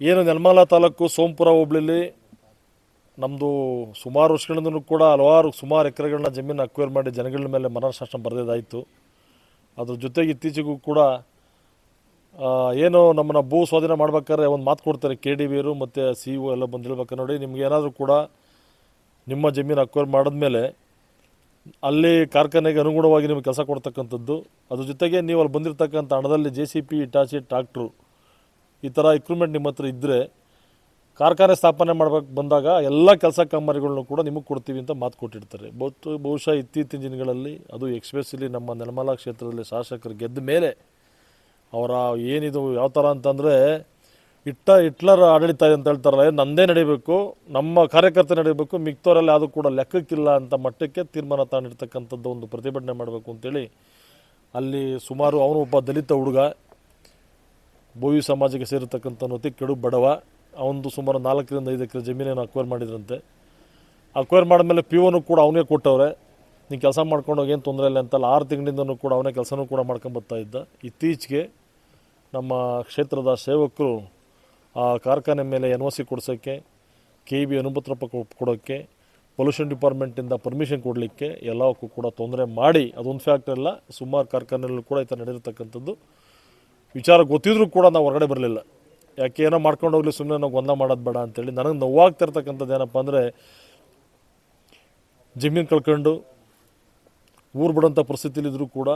ಏನು ನೆಲಮಾಲ ತಾಲೂಕು ಸೋಂಪುರ ಹೋಬಳಿಲಿ ನಮ್ಮದು ಸುಮಾರು ವರ್ಷಗಳಿಂದಲೂ ಕೂಡ ಹಲವಾರು ಸುಮಾರು ಎಕರೆಗಳನ್ನ ಜಮೀನು ಅಕ್ವೈರ್ ಮಾಡಿ ಜನಗಳ ಮೇಲೆ ಮರಣಶಾಸನ ಬರೆದಿದ್ದಾಯಿತು. ಅದ್ರ ಜೊತೆಗೆ ಇತ್ತೀಚೆಗೂ ಕೂಡ ಏನು ನಮ್ಮನ್ನು ಭೂ ಸ್ವಾಧೀನ ಮಾಡ್ಬೇಕಾದ್ರೆ ಒಂದು ಮಾತು ಕೊಡ್ತಾರೆ ಕೆ ಡಿ ಬಿರು ಮತ್ತು ಸಿ ಒ ಎಲ್ಲ ಬಂದು ಹೇಳ್ಬೇಕು ನೋಡಿ, ನಿಮ್ಗೆ ಏನಾದರೂ ಕೂಡ ನಿಮ್ಮ ಜಮೀನು ಅಕ್ವೈರ್ ಮಾಡಿದ್ಮೇಲೆ ಅಲ್ಲಿ ಕಾರ್ಖಾನೆಗೆ ಅನುಗುಣವಾಗಿ ನಿಮಗೆ ಕೆಲಸ ಕೊಡ್ತಕ್ಕಂಥದ್ದು. ಅದ್ರ ಜೊತೆಗೆ ನೀವು ಅಲ್ಲಿ ಬಂದಿರತಕ್ಕಂಥ ಹಣದಲ್ಲಿ J C B, Hitachi tractor ಈ ಥರ ಇಕ್ವಿಪ್ಮೆಂಟ್ ನಿಮ್ಮ ಹತ್ರ ಇದ್ದರೆ ಕಾರ್ಖಾನೆ ಸ್ಥಾಪನೆ ಮಾಡ್ಬೇಕು ಬಂದಾಗ ಎಲ್ಲ ಕೆಲಸ ಕಾಮಗಾರಿಗಳನ್ನು ಕೂಡ ನಿಮಗೆ ಕೊಡ್ತೀವಿ ಅಂತ ಮಾತು ಕೊಟ್ಟಿರ್ತಾರೆ. ಬಹುತು ಬಹುಶಃ ಇತ್ತೀಚಿನ ದಿನಗಳಲ್ಲಿ ಅದು ಎಕ್ಸ್ಪ್ರೆಸ್ಲಿ ನಮ್ಮ ನೆಲಮಲ ಕ್ಷೇತ್ರದಲ್ಲಿ ಶಾಸಕರು ಗೆದ್ದ ಮೇಲೆ ಅವರ ಏನಿದು ಯಾವ ಥರ ಅಂತಂದರೆ ಇಟ್ಟ ಹಿಟ್ಲರ್ ಆಡಳಿತ ಅಂತ ಹೇಳ್ತಾರಲ್ಲ ನಂದೇ ನಡಿಬೇಕು, ನಮ್ಮ ಕಾರ್ಯಕರ್ತ ನಡಿಬೇಕು, ಮಿಕ್ತವರಲ್ಲಿ ಅದು ಕೂಡ ಲೆಕ್ಕಕ್ಕಿಲ್ಲ ಅಂತ ಮಟ್ಟಕ್ಕೆ ತೀರ್ಮಾನ ತಾಂಡಿರ್ತಕ್ಕಂಥದ್ದು ಒಂದು ಪ್ರತಿಭಟನೆ ಮಾಡಬೇಕು ಅಂತೇಳಿ ಅಲ್ಲಿ ಸುಮಾರು ಅವನು ಒಬ್ಬ ದಲಿತ ಹುಡುಗ ಬೋವಿ ಸಮಾಜಕ್ಕೆ ಸೇರಿರ್ತಕ್ಕಂಥ ಕೆಡು ಬಡವ. ಅವನದು ಸುಮಾರು ನಾಲ್ಕರಿಂದ ಐದು ಎಕರೆ ಜಮೀನೇನು ಅಕ್ವೈರ್ ಮಾಡಿದ್ರಂತೆ. ಅಕ್ವೈರ್ ಮಾಡಿದ್ಮೇಲೆ ಪಿ ಒನು ಕೂಡ ಅವನೇ ಕೊಟ್ಟವ್ರೆ. ನೀನು ಕೆಲಸ ಮಾಡ್ಕೊಂಡು ಏನು ತೊಂದರೆ ಇಲ್ಲ ಅಂತಲ್ಲ, ಆರು ತಿಂಗಳಿಂದನೂ ಕೂಡ ಅವನೇ ಕೆಲಸನೂ ಕೂಡ ಮಾಡ್ಕೊಂಬರ್ತಾ ಇದ್ದ. ಇತ್ತೀಚೆಗೆ ನಮ್ಮ ಕ್ಷೇತ್ರದ ಸೇವಕರು ಆ ಕಾರ್ಖಾನೆ ಮೇಲೆ ಎನ್ ಒ ಸಿ ಕೊಡ್ಸೋಕ್ಕೆ ಕೆ ಬಿ ಪತ್ರ ಕೊಡೋಕ್ಕೆ ಪೊಲ್ಯೂಷನ್ ಡಿಪಾರ್ಟ್ಮೆಂಟಿಂದ ಪರ್ಮಿಷನ್ ಕೊಡಲಿಕ್ಕೆ ಎಲ್ಲವಕ್ಕೂ ಕೂಡ ತೊಂದರೆ ಮಾಡಿ. ಅದೊಂದು ಫ್ಯಾಕ್ಟ್ರಿ ಅಲ್ಲ, ಸುಮಾರು ಕಾರ್ಖಾನೆಯಲ್ಲೂ ಕೂಡ ಈ ಥರ ನಡೆದಿರ್ತಕ್ಕಂಥದ್ದು ವಿಚಾರ ಗೊತ್ತಿದ್ರೂ ಕೂಡ ನಾವು ಹೊರಗಡೆ ಬರಲಿಲ್ಲ. ಯಾಕೆ ಏನೋ ಮಾಡ್ಕೊಂಡು ಹೋಗ್ಲಿ ಸುಮ್ಮನೆ ನಾವು ಗೊಂದಲ ಮಾಡೋದು ಬೇಡ ಅಂತೇಳಿ ನನಗೆ ನೋವಾಗ್ತಿರ್ತಕ್ಕಂಥದ್ದು ಏನಪ್ಪ ಅಂದರೆ, ಜಮೀನು ಕಳ್ಕೊಂಡು ಊರು ಬಿಡೋಂಥ ಪರಿಸ್ಥಿತಿಲಿದ್ದರೂ ಕೂಡ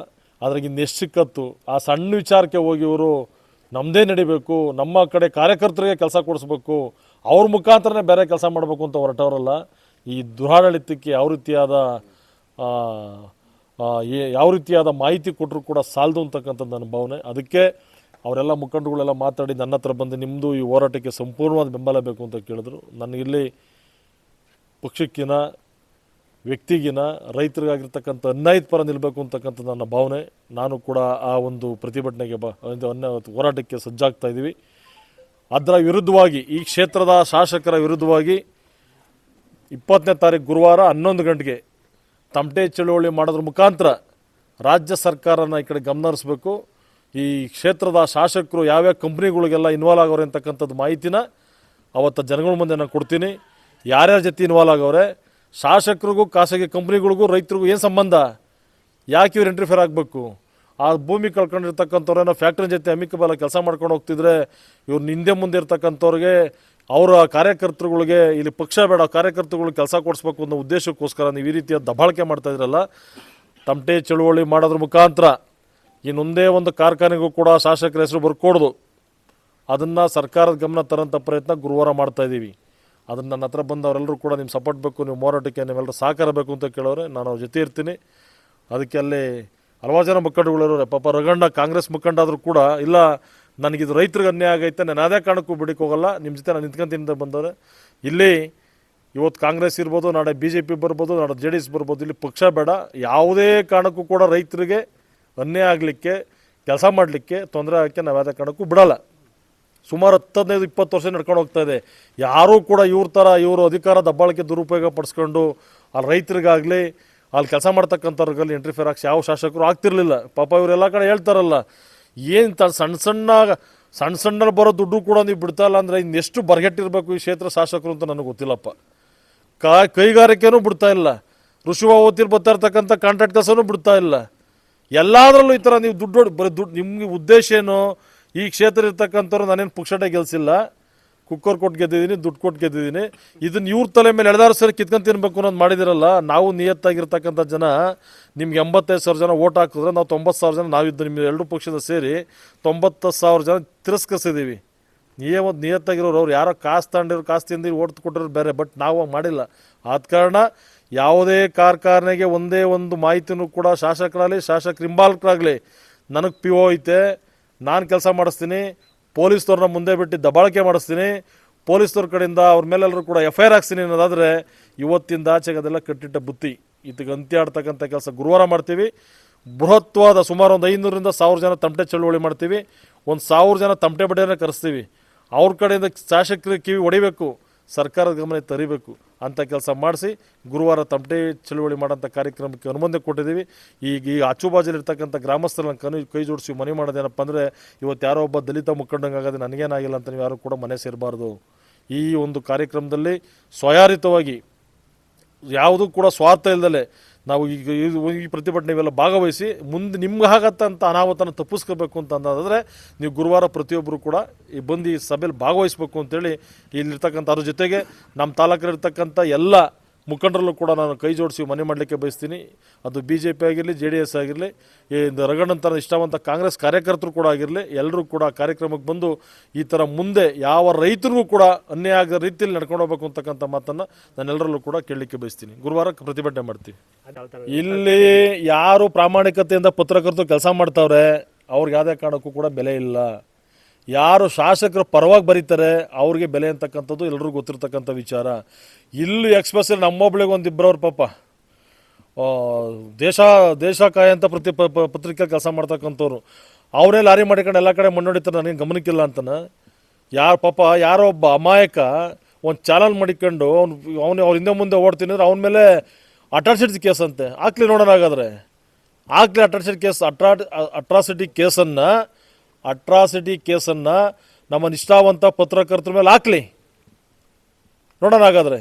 ಅದ್ರಾಗ ಇನ್ನೆಷ್ಟು ಸಿಕ್ಕತ್ತು, ಆ ಸಣ್ಣ ವಿಚಾರಕ್ಕೆ ಹೋಗಿ ಇವರು ನಮ್ಮದೇ ನಡಿಬೇಕು, ನಮ್ಮ ಕಡೆ ಕಾರ್ಯಕರ್ತರಿಗೆ ಕೆಲಸ ಕೊಡಿಸ್ಬೇಕು, ಅವ್ರ ಮುಖಾಂತರನೇ ಬೇರೆ ಕೆಲಸ ಮಾಡಬೇಕು ಅಂತ ಹೊರಟವರಲ್ಲ, ಈ ದುರಾಡಳಿತಕ್ಕೆ ಯಾವ ರೀತಿಯಾದ ಯಾವ ರೀತಿಯಾದ ಮಾಹಿತಿ ಕೊಟ್ಟರು ಕೂಡ ಸಾಲದು ಅಂತಕ್ಕಂಥದ್ದು ನನ್ನ ಭಾವನೆ. ಅದಕ್ಕೆ ಅವರೆಲ್ಲ ಮುಖಂಡಗಳೆಲ್ಲ ಮಾತಾಡಿ ನನ್ನ ಹತ್ರ ಬಂದು ನಿಮ್ಮದು ಈ ಹೋರಾಟಕ್ಕೆ ಸಂಪೂರ್ಣವಾದ ಬೆಂಬಲ ಬೇಕು ಅಂತ ಕೇಳಿದ್ರು. ನನಗಿಲ್ಲಿ ಪಕ್ಷಕ್ಕಿನ, ವ್ಯಕ್ತಿಗಿನ, ರೈತರಿಗಾಗಿರ್ತಕ್ಕಂಥ ಅನ್ಯಾಯದ ಪರ ನಿಲ್ಲಬೇಕು ಅಂತಕ್ಕಂಥ ನನ್ನ ಭಾವನೆ. ನಾನು ಕೂಡ ಆ ಒಂದು ಪ್ರತಿಭಟನೆಗೆ ಬ ಅನ್ಯ, ಹೋರಾಟಕ್ಕೆ ಸಜ್ಜಾಗ್ತಾ ಇದ್ದೀವಿ. ಅದರ ವಿರುದ್ಧವಾಗಿ, ಈ ಕ್ಷೇತ್ರದ ಶಾಸಕರ ವಿರುದ್ಧವಾಗಿ ಇಪ್ಪತ್ತನೇ ತಾರೀಕು ಗುರುವಾರ ಹನ್ನೊಂದು ಗಂಟೆಗೆ ತಮಟೆ ಚಳುವಳಿ ಮಾಡೋದ್ರ ಮುಖಾಂತರ ರಾಜ್ಯ ಸರ್ಕಾರನ ಈ ಕಡೆ ಗಮನ ಹರಿಸ್ಬೇಕು. ಈ ಕ್ಷೇತ್ರದ ಶಾಸಕರು ಯಾವ್ಯಾವ ಕಂಪ್ನಿಗಳಿಗೆಲ್ಲ ಇನ್ವಾಲ್ವ್ ಆಗವ್ರೆ ಅಂತಕ್ಕಂಥದ್ದು ಮಾಹಿತಿನ ಅವತ್ತು ಜನಗಳ ಮುಂದೆ ನಾನು ಕೊಡ್ತೀನಿ. ಯಾರ್ಯಾರ ಜೊತೆ ಇನ್ವಾಲ್ವ್ ಆಗವ್ರೆ ಶಾಸಕರಿಗೂ, ಖಾಸಗಿ ಕಂಪ್ನಿಗಳಿಗೂ, ರೈತರಿಗೂ ಏನು ಸಂಬಂಧ? ಯಾಕೆ ಇವ್ರು ಇಂಟರ್ಫಿಯರ್ ಆಗಬೇಕು? ಆ ಭೂಮಿ ಕಳ್ಕೊಂಡಿರ್ತಕ್ಕಂಥವ್ರೇನೋ ಫ್ಯಾಕ್ಟ್ರಿ ಜೊತೆ ಅಮಿಕಬಲ ಕೆಲಸ ಮಾಡ್ಕೊಂಡು ಹೋಗ್ತಿದ್ರೆ ಇವ್ರು ಹಿಂದೆ ಮುಂದೆ ಇರ್ತಕ್ಕಂಥವ್ರಿಗೆ ಅವರ ಕಾರ್ಯಕರ್ತರುಗಳಿಗೆ, ಇಲ್ಲಿ ಪಕ್ಷ ಬೇಡ, ಕಾರ್ಯಕರ್ತರುಗಳಿಗೆ ಕೆಲಸ ಕೊಡಿಸ್ಬೇಕು ಅನ್ನೋ ಉದ್ದೇಶಕ್ಕೋಸ್ಕರ ನೀವು ಈ ರೀತಿಯ ದಬಾಳಿಕೆ ಮಾಡ್ತಾ ಇದ್ರಲ್ಲ, ತಮಟೆ, ಚಳುವಳಿ ಮಾಡೋದ್ರ ಮುಖಾಂತರ ಇನ್ನೊಂದೇ ಒಂದು ಕಾರ್ಖಾನೆಗೂ ಕೂಡ ಶಾಸಕರ ಹೆಸರು ಬರ್ಕೊಡ್ದು. ಅದನ್ನು ಸರ್ಕಾರದ ಗಮನ ತರೋಂಥ ಪ್ರಯತ್ನ ಗುರುವಾರ ಮಾಡ್ತಾ ಇದ್ದೀವಿ. ಅದನ್ನು ನನ್ನ ಹತ್ರ ಬಂದವರೆಲ್ಲರೂ ಕೂಡ ನಿಮ್ಮ ಸಪೋರ್ಟ್ ಬೇಕು, ನೀವು ಹೋರಾಟಕ್ಕೆ ನೀವೆಲ್ಲರೂ ಸಹಕಾರ ಬೇಕು ಅಂತ ಕೇಳೋರೆ, ನಾನು ಅವ್ರ ಜೊತೆ ಇರ್ತೀನಿ. ಅದಕ್ಕೆ ಅಲ್ಲಿ ಹಲವಾರು ಜನ ಮುಖಂಡಗಳಿರೋರೆ ಪಾಪ ರಗಣ್ಣ ಕಾಂಗ್ರೆಸ್ ಮುಖಂಡ ಆದರೂ ಕೂಡ, ಇಲ್ಲ ನನಗಿದು ರೈತರಿಗೆ ಅನ್ಯಾಯ ಆಗೈತೆ, ನಾನು ಅದೇ ಕಾರಣಕ್ಕೂ ಬಿಡಕ್ಕೆ ಹೋಗಲ್ಲ. ನಿಮ್ಮ ಜೊತೆ ನಾನು ನಿಂತ್ಕೊಂತೀನಿ ಅಂತ ಬಂದವರು. ಇಲ್ಲಿ ಇವತ್ತು ಕಾಂಗ್ರೆಸ್ ಇರ್ಬೋದು, ನಾಳೆ ಬಿ ಜೆ ಪಿ ಬರ್ಬೋದು, ನಾಳೆ ಜೆ ಡಿ ಎಸ್ ಬರ್ಬೋದು, ಇಲ್ಲಿ ಪಕ್ಷ ಬೇಡ. ಯಾವುದೇ ಕಾರಣಕ್ಕೂ ಕೂಡ ರೈತರಿಗೆ ಅನ್ಯಾಯ ಆಗಲಿಕ್ಕೆ, ಕೆಲಸ ಮಾಡಲಿಕ್ಕೆ ತೊಂದರೆ ಆಗಕ್ಕೆ ನಾವು ಯಾವುದೇ ಕಾರಣಕ್ಕೂ ಬಿಡಲ್ಲ. ಸುಮಾರು ಹತ್ತು ಹದಿನೈದು ಇಪ್ಪತ್ತು ವರ್ಷ ನಡ್ಕೊಂಡು ಹೋಗ್ತಾ ಇದೆ. ಯಾರೂ ಕೂಡ ಇವ್ರ ಥರ, ಇವರು ಅಧಿಕಾರ ದಬ್ಬಾಳಿಕೆ ದುರುಪಯೋಗ ಪಡಿಸ್ಕೊಂಡು ಅಲ್ಲಿ ರೈತರಿಗಾಗಲಿ, ಅಲ್ಲಿ ಕೆಲಸ ಮಾಡ್ತಕ್ಕಂಥವ್ರಿಗಲ್ಲಿ ಎಂಟ್ರಿಫೇರ್ ಹಾಕ್ಸಿ ಯಾವ ಶಾಸಕರು ಆಗ್ತಿರ್ಲಿಲ್ಲ. ಪಾಪ ಇವರೆಲ್ಲ ಕಡೆ ಹೇಳ್ತಾರಲ್ಲ ಏನು ತ ಸಣ್ಣ ಸಣ್ಣ ಸಣ್ಣ ಸಣ್ಣ ಬರೋ ದುಡ್ಡು ಕೂಡ ನೀವು ಬಿಡ್ತಾ ಇಲ್ಲ ಅಂದರೆ ಇನ್ನೆಷ್ಟು ಬರಗೆಟ್ಟಿರಬೇಕು ಈ ಕ್ಷೇತ್ರ ಶಾಸಕರು ಅಂತ ನನಗೆ ಗೊತ್ತಿಲ್ಲಪ್ಪ. ಕಾ ಕೈಗಾರಿಕೆನೂ ಬಿಡ್ತಾ ಇಲ್ಲ. ಋಷಿವ ಓದ್ತಿರ್ ಬರ್ತಾ ಇರ್ತಕ್ಕಂಥ ಕಾಂಟ್ರಾಕ್ಟ್ ಕೆಲಸನೂ ಬಿಡ್ತಾ ಇಲ್ಲ. ಎಲ್ಲದರಲ್ಲೂ ಈ ಥರ ನೀವು ದುಡ್ಡು ಬರೀ ದುಡ್ಡು ನಿಮಗೆ ಉದ್ದೇಶ ಏನು? ಈ ಕ್ಷೇತ್ರ ಇರ್ತಕ್ಕಂಥವ್ರು ನಾನೇನು ಪುಕ್ಷಟೆ ಗೆಲ್ಸಿಲ್ಲ. ಕುಕ್ಕರ್ ಕೊಟ್ಟು ಗೆದ್ದಿದ್ದೀನಿ, ದುಡ್ಡು ಕೊಟ್ಟು ಗೆದ್ದಿದ್ದೀನಿ. ಇದನ್ನ ಇವ್ರ ತಲೆ ಮೇಲೆ ಎಳೆದಾರು ಸರಿ ಕಿತ್ಕೊಂಡು ತಿನ್ಬೇಕು ಅನ್ನೋದು ಮಾಡಿದಿರಲ್ಲ, ನಾವು ನಿಯತ್ತಾಗಿರ್ತಕ್ಕಂಥ ಜನ, ನಿಮ್ಗೆ ಎಂಬತ್ತೈದು ಸಾವಿರ ಜನ ಓಟ್ ಹಾಕಿದ್ರೆ ನಾವು ತೊಂಬತ್ತು ಸಾವಿರ ಜನ ನಾವಿದ್ದು ನಿಮ್ಮ ಎರಡು ಪಕ್ಷದ ಸೇರಿ ತೊಂಬತ್ತು ಸಾವಿರ ಜನ ತಿರಸ್ಕರಿಸಿದ್ದೀವಿ ನೀವು ನಿಯತ್ತಾಗಿರೋರು ಅವ್ರು ಯಾರೋ ಕಾಸು ತಗೊಂಡಿರೋ ಕಾಸು ತಿಂದಿರು ಓಟ್ ಕೊಟ್ಟಿರೋರು ಬೇರೆ, ಬಟ್ ನಾವು ಮಾಡಿಲ್ಲ. ಆದ ಕಾರಣ ಯಾವುದೇ ಕಾರ್ಖಾನೆಗೆ ಒಂದೇ ಒಂದು ಮಾಹಿತಿನೂ ಕೂಡ ಶಾಸಕರಾಗಲಿ ಶಾಸಕರು ಹಿಂಬಾಲಕರಾಗಲಿ ನನಗೆ ಪಿ ಓ ಐತೆ, ನಾನು ಕೆಲಸ ಮಾಡಿಸ್ತೀನಿ ಪೊಲೀಸ್ನವ್ರನ್ನ ಮುಂದೆ ಬಿಟ್ಟು ದಬಾಳಿಕೆ ಮಾಡಿಸ್ತೀನಿ. ಪೊಲೀಸ್ನವ್ರ ಕಡೆಯಿಂದ ಅವ್ರ ಮೇಲೆಲ್ಲರೂ ಕೂಡ ಎಫ್ ಐ ಆರ್ ಹಾಕ್ಸ್ತೀನಿ ಅನ್ನೋದಾದರೆ ಇವತ್ತಿಂದ ಆಚೆಗೆ ಅದೆಲ್ಲ ಕಟ್ಟಿಟ್ಟ ಬುತ್ತಿ. ಇದಕ್ಕೆ ಅಂತ್ಯ ಆಡ್ತಕ್ಕಂಥ ಕೆಲಸ ಗುರುವಾರ ಮಾಡ್ತೀವಿ. ಬೃಹತ್ವಾದ ಸುಮಾರು ಒಂದು ಐನೂರಿಂದ ಸಾವಿರ ಜನ ತಮಟೆ ಚಳುವಳಿ ಮಾಡ್ತೀವಿ. ಒಂದು ಸಾವಿರ ಜನ ತಮಟೆ ಬಡಿಯನ್ನು ಕರೆಸ್ತೀವಿ. ಅವ್ರ ಕಡೆಯಿಂದ ಶಾಸಕರಿಗೆ ಕಿವಿ ಹೊಡಿಬೇಕು. ಸರ್ಕಾರದ ಗಮನ ತರಿಬೇಕು ಅಂಥ ಕೆಲಸ ಮಾಡಿಸಿ ಗುರುವಾರ ತಮಟೆ ಚಳುವಳಿ ಮಾಡೋಂಥ ಕಾರ್ಯಕ್ರಮಕ್ಕೆ ಅನುಮೋದನೆ ಕೊಟ್ಟಿದ್ದೀವಿ. ಈಗ ಈ ಆಚುಬಾಜಲ್ಲಿರ್ತಕ್ಕಂಥ ಗ್ರಾಮಸ್ಥರನ್ನ ಕನು ಕೈ ಜೋಡಿಸಿ ಮನೆ ಮಾಡೋದೇನಪ್ಪ ಅಂದರೆ ಇವತ್ತು ಯಾರೋ ಒಬ್ಬ ದಲಿತ ಮುಖಂಡಂಗೆ ಆಗೋದು ನನಗೇನಾಗಿಲ್ಲ ಅಂತ ನೀವು ಯಾರು ಕೂಡ ಮನೆ ಸೇರಬಾರ್ದು. ಈ ಒಂದು ಕಾರ್ಯಕ್ರಮದಲ್ಲಿ ಸ್ವಯಾರಿತವಾಗಿ ಯಾವುದೂ ಕೂಡ ಸ್ವಾರ್ಥ ಇಲ್ಲದಲೆ ನಾವು ಈಗ ಈ ಪ್ರತಿಭಟನೆ ಇವೆಲ್ಲ ಭಾಗವಹಿಸಿ ಮುಂದೆ ನಿಮ್ಗೆ ಆಗತ್ತಂತ ಅನಾಹುತನ ತಪ್ಪಿಸ್ಕೋಬೇಕು ಅಂತ ಅನ್ನೋದಾದರೆ ನೀವು ಗುರುವಾರ ಪ್ರತಿಯೊಬ್ಬರು ಕೂಡ ಈ ಬಂದು ಈ ಸಭೆಯಲ್ಲಿ ಭಾಗವಹಿಸ್ಬೇಕು ಅಂತೇಳಿ ಇಲ್ಲಿರ್ತಕ್ಕಂಥ ಅದ್ರ ಜೊತೆಗೆ ನಮ್ಮ ತಾಲೂಕಲ್ಲಿರ್ತಕ್ಕಂಥ ಎಲ್ಲ ಮುಖಂಡರಲ್ಲೂ ಕೂಡ ನಾನು ಕೈ ಜೋಡಿಸಿ ಮನೆ ಮಾಡಲಿಕ್ಕೆ ಬಯಸ್ತೀನಿ. ಅದು ಬಿ ಜೆ ಪಿ ಆಗಿರಲಿ ಜೆ ಡಿ ಎಸ್ ಆಗಿರಲಿ, ಈ ರಗಡಂತ ಇಷ್ಟವಂತ ಕಾಂಗ್ರೆಸ್ ಕಾರ್ಯಕರ್ತರು ಕೂಡ ಆಗಿರಲಿ, ಎಲ್ಲರೂ ಕೂಡ ಕಾರ್ಯಕ್ರಮಕ್ಕೆ ಬಂದು ಈ ಥರ ಮುಂದೆ ಯಾವ ರೈತರಿಗೂ ಕೂಡ ಅನ್ಯಾಯ ಆಗದ ರೀತಿಯಲ್ಲಿ ನಡ್ಕೊಂಡು ಹೋಗ್ಬೇಕು ಅಂತಕ್ಕಂಥ ಮಾತನ್ನು ನಾನೆಲ್ಲರಲ್ಲೂ ಕೂಡ ಕೇಳಲಿಕ್ಕೆ ಬಯಸ್ತೀನಿ. ಗುರುವಾರ ಪ್ರತಿಭಟನೆ ಮಾಡ್ತೀನಿ ಇಲ್ಲಿ ಯಾರು ಪ್ರಾಮಾಣಿಕತೆಯಿಂದ ಪತ್ರಕರ್ತರು ಕೆಲಸ ಮಾಡ್ತಾವ್ರೆ, ಅವ್ರಿಗೆ ಯಾವುದೇ ಕಾರಣಕ್ಕೂ ಕೂಡ ಬೆಲೆ ಇಲ್ಲ. ಯಾರು ಶಾಸಕರ ಪರವಾಗಿ ಬರೀತಾರೆ, ಅವ್ರಿಗೆ ಬೆಲೆ ಅಂತಕ್ಕಂಥದ್ದು ಎಲ್ರಿಗೂ ಗೊತ್ತಿರ್ತಕ್ಕಂಥ ವಿಚಾರ. ಇಲ್ಲಿ ಎಕ್ಸ್ಪ್ರೆಸ್ಸಲ್ಲಿ ನಮ್ಮೊಬ್ಳಿಗೆ ಒಂದು ಇಬ್ಬರವ್ರ ಪಾಪ ದೇಶ ದೇಶ ಕಾಯ ಅಂತ ಪ್ರತಿ ಪತ್ರಿಕೆ ಕೆಲಸ ಮಾಡ್ತಕ್ಕಂಥವ್ರು. ಅವರೇ ಲಾರಿ ಮಾಡಿಕೊಂಡು ಎಲ್ಲ ಕಡೆ ಮಣ್ಣೊಡಿತಾರೆ ನನಗೆ ಗಮನಕ್ಕಿಲ್ಲ ಅಂತನ. ಯಾರು ಪಾಪ, ಯಾರೋ ಒಬ್ಬ ಅಮಾಯಕ, ಒಂದು ಚಾನಲ್ ಮಾಡಿಕೊಂಡು ಅವ್ನು, ಅವನು, ಅವ್ರ ಹಿಂದೆ ಮುಂದೆ ಓಡ್ತೀನಿ ಅಂದ್ರೆ ಅವನ ಮೇಲೆ ಅಟ್ರಾಸಿಟಿ ಕೇಸ್ ಅಂತೆ. ಹಾಕ್ಲಿ ನೋಡೋಣ ಹಾಗಾದ್ರೆ. ಆಗ್ಲಿ ಅಟ್ರಾಸಿಟಿ ಕೇಸ್ ಅಟ್ರಾ ಅಟ್ರಾಸಿಟಿ ಕೇಸನ್ನು ಅಟ್ರಾಸಿಟಿ ಕೇಸನ್ನು ನಮ್ಮ ನಿಷ್ಠಾವಂತ ಪತ್ರಕರ್ತರ ಮೇಲೆ ಹಾಕ್ಲಿ. ನೋಡೋಣ ಹಾಗಾದ್ರೆ.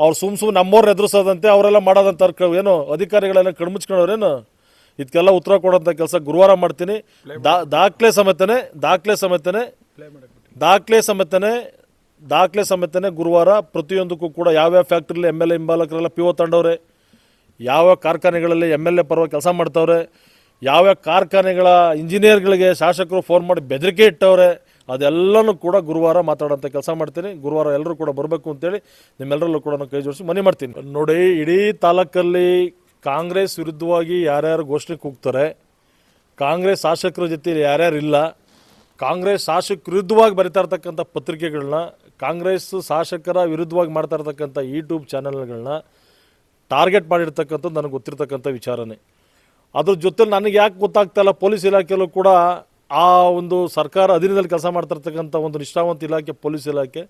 ಅವ್ರು ಸುಮ್ ಸುಮ್ಮನೆ ನಮ್ಮವ್ರನ್ನ ಎದುರಿಸೋದಂತೆ ಅವರೆಲ್ಲ ಮಾಡೋದಂತ ಏನು ಅಧಿಕಾರಿಗಳೆಲ್ಲ ಕಣ್ಮುಚ್ಕೊಂಡವ್ರೇನು? ಇದಕ್ಕೆಲ್ಲ ಉತ್ತರ ಕೊಡೋಂಥ ಕೆಲಸ ಗುರುವಾರ ಮಾಡ್ತೀನಿ. ದಾ ದಾಖಲೆ ಸಮೇತನೆ ದಾಖಲೆ ಸಮೇತನೆ ದಾಖಲೆ ಸಮೇತನೆ ದಾಖಲೆ ಸಮೇತನೆ ಗುರುವಾರ ಪ್ರತಿಯೊಂದಕ್ಕೂ ಕೂಡ ಯಾವ್ಯಾವ ಫ್ಯಾಕ್ಟ್ರಿಲಿ ಎಂ ಎಲ್ ಎ ಹಿಂಬಾಲಕರೆಲ್ಲ ಪಿ ಒ ತಂಡವ್ರೆ ಯಾವ ಕಾರ್ಖಾನೆಗಳಲ್ಲಿ ಎಂ ಎಲ್ ಎ ಪರವಾಗಿ ಕೆಲಸ ಮಾಡ್ತಾವ್ರೆ ಯಾವ್ಯಾವ ಕಾರ್ಖಾನೆಗಳ ಇಂಜಿನಿಯರ್ಗಳಿಗೆ ಶಾಸಕರು ಫೋನ್ ಮಾಡಿ ಬೆದರಿಕೆ ಇಟ್ಟವ್ರೆ, ಅದೆಲ್ಲನೂ ಕೂಡ ಗುರುವಾರ ಮಾತಾಡೋಂಥ ಕೆಲಸ ಮಾಡ್ತೀನಿ. ಗುರುವಾರ ಎಲ್ಲರೂ ಕೂಡ ಬರಬೇಕು ಅಂತೇಳಿ ನಿಮ್ಮೆಲ್ಲರಲ್ಲೂ ಕೂಡ ನಾನು ಕೈ ಜೋಡಿಸಿ ಮನೆ ಮಾಡ್ತೀನಿ. ನೋಡಿ, ಇಡೀ ತಾಲೂಕಲ್ಲಿ ಕಾಂಗ್ರೆಸ್ ವಿರುದ್ಧವಾಗಿ ಯಾರ್ಯಾರು ಘೋಷಣೆಗೆ ಕೂಗ್ತಾರೆ, ಕಾಂಗ್ರೆಸ್ ಶಾಸಕರ ಜೊತೆ ಯಾರ್ಯಾರು ಇಲ್ಲ, ಕಾಂಗ್ರೆಸ್ ಶಾಸಕ ವಿರುದ್ಧವಾಗಿ ಬರಿತಾ ಇರ್ತಕ್ಕಂಥ ಪತ್ರಿಕೆಗಳನ್ನ, ಕಾಂಗ್ರೆಸ್ ಶಾಸಕರ ವಿರುದ್ಧವಾಗಿ ಮಾಡ್ತಾ ಇರ್ತಕ್ಕಂಥ ಯೂಟ್ಯೂಬ್ ಚಾನಲ್ಗಳನ್ನ ಟಾರ್ಗೆಟ್ ಮಾಡಿರ್ತಕ್ಕಂಥದ್ದು ನನಗೆ ಗೊತ್ತಿರ್ತಕ್ಕಂಥ ವಿಚಾರನೇ. ಅದ್ರ ಜೊತೆ ನನಗೆ ಯಾಕೆ ಗೊತ್ತಾಗ್ತಾ ಇಲ್ಲ, ಪೊಲೀಸ್ ಇಲಾಖೆಯಲ್ಲೂ ಕೂಡ ಆ ಒಂದು ಸರ್ಕಾರ ಅಧೀನದಲ್ಲಿ ಕೆಲಸ ಮಾಡ್ತಿರ್ತಕ್ಕಂಥ ಒಂದು ನಿಷ್ಠಾವಂತ ಇಲಾಖೆ, ಪೊಲೀಸ್ ಇಲಾಖೆ.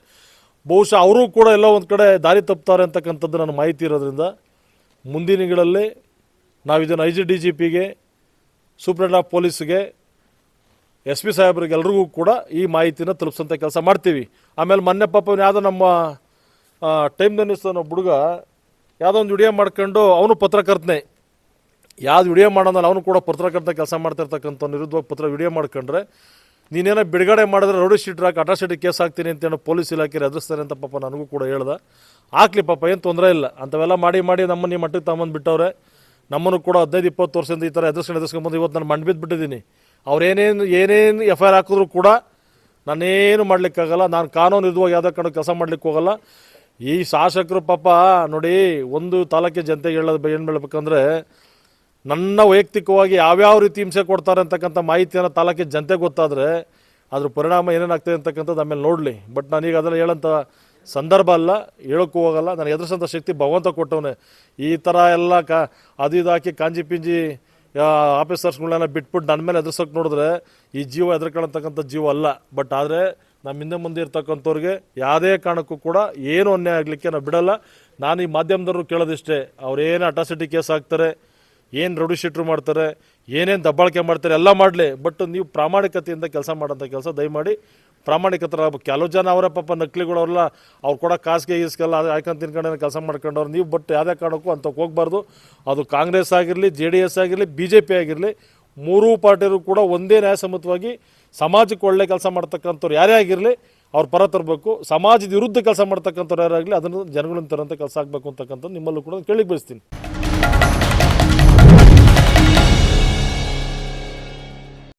ಬಹುಶಃ ಅವರು ಕೂಡ ಎಲ್ಲೋ ಒಂದು ಕಡೆ ದಾರಿ ತಪ್ತಾರೆ ಅಂತಕ್ಕಂಥದ್ದು ನನ್ನ ಮಾಹಿತಿ ಇರೋದ್ರಿಂದ ಮುಂದಿನಗಳಲ್ಲಿ ದಿನಗಳಲ್ಲಿ ನಾವು ಇದನ್ನು ಐ ಜಿ ಡಿ ಜಿ ಪಿಗೆ ಸೂಪ್ರೆಂಟ್ ಆಫ್ ಪೊಲೀಸ್ಗೆ ಎಸ್ ಪಿ ಸಾಹೇಬ್ರಿಗೆ ಎಲ್ರಿಗೂ ಕೂಡ ಈ ಮಾಹಿತಿನ ತಲುಪಿಸೋಂಥ ಕೆಲಸ ಮಾಡ್ತೀವಿ. ಆಮೇಲೆ ಮೊನ್ನೆ ಪಾಪ ಯಾವುದೋ ನಮ್ಮ ಟೈಮ್ ಅನ್ನೋ ಹುಡುಗ ಯಾವುದೋ ಒಂದು ವಿಡಿಯೋ ಮಾಡ್ಕೊಂಡು ಅವನು ಪತ್ರಕರ್ತನೆ. ಯಾವ್ದು ವಿಡಿಯೋ ಮಾಡೋದಲ್ಲ ಅವನು ಕೂಡ ಪತ್ರಕರ್ತ ಕೆಲಸ ಮಾಡ್ತಿರ್ತಕ್ಕಂಥ ನಿರುದ್ಯೋಗ ಪತ್ರ ವಿಡಿಯೋ ಮಾಡ್ಕೊಂಡ್ರೆ, ನೀನೇನೋ ಬಿಡುಗಡೆ ಮಾಡಿದ್ರೆ ರೌಡಿ ಶೀಟ್ ಹಾಕಿ ಅಟ್ರಾಸಿಟಿ ಕೇಸ್ ಹಾಕ್ತೀನಿ ಅಂತ ಏನೋ ಪೊಲೀಸ್ ಇಲಾಖೆ ಎದುರಿಸ್ತಾರೆ ಅಂತ ಪಾಪ ನನಗೂ ಕೂಡ ಹೇಳ್ದೆ. ಹಾಕ್ಲಿ ಪಾಪ, ಏನು ತೊಂದರೆ ಇಲ್ಲ. ಅಂಥವೆಲ್ಲ ಮಾಡಿ ಮಾಡಿ ನಮ್ಮನ್ನು ಈ ಮಟ್ಟಕ್ಕೆ ತಗೊಂಬಂದು ಬಿಟ್ಟವ್ರೆ, ನಮ್ಮನ್ನು ಕೂಡ ಹದಿನೈದು, ಇಪ್ಪತ್ತು ವರ್ಷದಿಂದ ಈ ಥರ ಎದುರಿಸ್ಕೊಂಡು ಎದುರಿಸ್ಕೊಂಬಂದು ಇವತ್ತು ನಾನು ಮಂಡ್ಬಿದ್ದು ಬಿಟ್ಟಿದ್ದೀನಿ. ಅವ್ರೇನೇನು ಏನೇನು ಎಫ್ ಐ ಆರ್ ಹಾಕಿದ್ರು ಕೂಡ ನಾನೇನು ಮಾಡಲಿಕ್ಕಾಗಲ್ಲ, ನಾನು ಕಾನೂನು ಇದುವಾಗ ಯಾವುದೇ ಕಡೆ ಕೆಲಸ ಮಾಡ್ಲಿಕ್ಕೆ ಹೋಗಲ್ಲ. ಈ ಶಾಸಕರು ಪಾಪ ನೋಡಿ, ಒಂದು ತಾಲೂಕಿನ ಜನತೆಗೆ ಹೇಳೋದು ಏನು ಹೇಳ್ಬೇಕಂದ್ರೆ ನನ್ನ ವೈಯಕ್ತಿಕವಾಗಿ ಯಾವ್ಯಾವ ರೀತಿ ಹಿಂಸೆ ಕೊಡ್ತಾರೆ ಅಂತಕ್ಕಂಥ ಮಾಹಿತಿಯನ್ನು ತಾಲೂಕಿನ ಜನತೆ ಗೊತ್ತಾದರೆ ಅದ್ರ ಪರಿಣಾಮ ಏನೇನಾಗ್ತದೆ ಅಂತಕ್ಕಂಥದ್ದು ಆಮೇಲೆ ನೋಡಲಿ. ಬಟ್ ಈಗ ಅದನ್ನು ಹೇಳೋಂಥ ಸಂದರ್ಭ ಅಲ್ಲ, ಹೇಳೋಕ್ಕೂ ಹೋಗಲ್ಲ. ನಾನು ಎದುರಿಸೋಂಥ ಶಕ್ತಿ ಭಗವಂತ ಕೊಟ್ಟವನೇ. ಈ ಥರ ಎಲ್ಲ ಕಾ ಅದು ಇದು ಹಾಕಿ ಕಾಂಜಿ ಪಿಂಜಿ ಆಫೀಸರ್ಸ್ಗಳನ್ನೆಲ್ಲ ಬಿಟ್ಬಿಟ್ಟು ನನ್ನ ಮೇಲೆ ಎದುರ್ಸೋಕೆ ನೋಡಿದ್ರೆ ಈ ಜೀವ ಎದುರ್ಕೊಳ್ಳತಕ್ಕಂಥ ಜೀವ ಅಲ್ಲ. ಬಟ್ ಆದರೆ ನಮ್ಮ ಹಿಂದೆ ಮುಂದೆ ಇರ್ತಕ್ಕಂಥವ್ರಿಗೆ ಯಾವುದೇ ಕಾರಣಕ್ಕೂ ಕೂಡ ಏನು ಅನ್ಯಾಯ ಆಗಲಿಕ್ಕೆ ನಾವು ಬಿಡಲ್ಲ. ನಾನು ಈ ಮಾಧ್ಯಮದವರು ಕೇಳೋದಿಷ್ಟೇ. ಅವ್ರೇನು ಅಟಾಸಿಟಿ ಕೇಸ್ ಹಾಕ್ತಾರೆ ಏನು ರೌಡಿ ಶೀಟ್ರು ಮಾಡ್ತಾರೆ, ಏನೇನು ದಬ್ಬಾಳಿಕೆ ಮಾಡ್ತಾರೆ, ಎಲ್ಲ ಮಾಡಲಿ. ಬಟ್ ನೀವು ಪ್ರಾಮಾಣಿಕತೆಯಿಂದ ಕೆಲಸ ಮಾಡೋಂಥ ಕೆಲಸ ದಯಮಾಡಿ ಪ್ರಾಮಾಣಿಕತರ ಕೆಲವು ಜನ ಅವರ ಪಾಪ ನಕ್ಲಿಗಳು ಅವರೆಲ್ಲ ಅವ್ರು ಕೂಡ ಕಾಸಿಗೆ ಈಸ್ಕಲ್ಲ ಅದು ಯಾಕಂತ ತಿನ್ಕೊಂಡು ಕೆಲಸ ಮಾಡ್ಕೊಂಡವ್ರು ನೀವು. ಬಟ್ ಯಾವುದೇ ಕಾರಣಕ್ಕೂ ಅಂತ ಹೋಗಬಾರ್ದು. ಅದು ಕಾಂಗ್ರೆಸ್ ಆಗಿರಲಿ, ಜೆ ಡಿ ಎಸ್ ಆಗಿರಲಿ, ಬಿ ಜೆ ಪಿ ಆಗಿರಲಿ, ಮೂರೂ ಪಾರ್ಟಿಯರು ಕೂಡ ಒಂದೇ ನ್ಯಾಯಸಮ್ಮತವಾಗಿ ಸಮಾಜಕ್ಕೆ ಒಳ್ಳೆ ಕೆಲಸ ಮಾಡ್ತಕ್ಕಂಥವ್ರು ಯಾರೇ ಆಗಿರಲಿ, ಅವ್ರು ಪರ ತರಬೇಕು. ಸಮಾಜದ ವಿರುದ್ಧ ಕೆಲಸ ಮಾಡ್ತಕ್ಕಂಥವ್ರು ಯಾರಾಗಲಿ, ಅದನ್ನು ಜನಗಳನ್ನು ತರೋಂಥ ಕೆಲಸ ಆಗಬೇಕು ಅಂತಕ್ಕಂಥದ್ದು ನಿಮ್ಮಲ್ಲೂ ಕೂಡ ಕೇಳಿ ಬಯಸ್ತೀನಿ.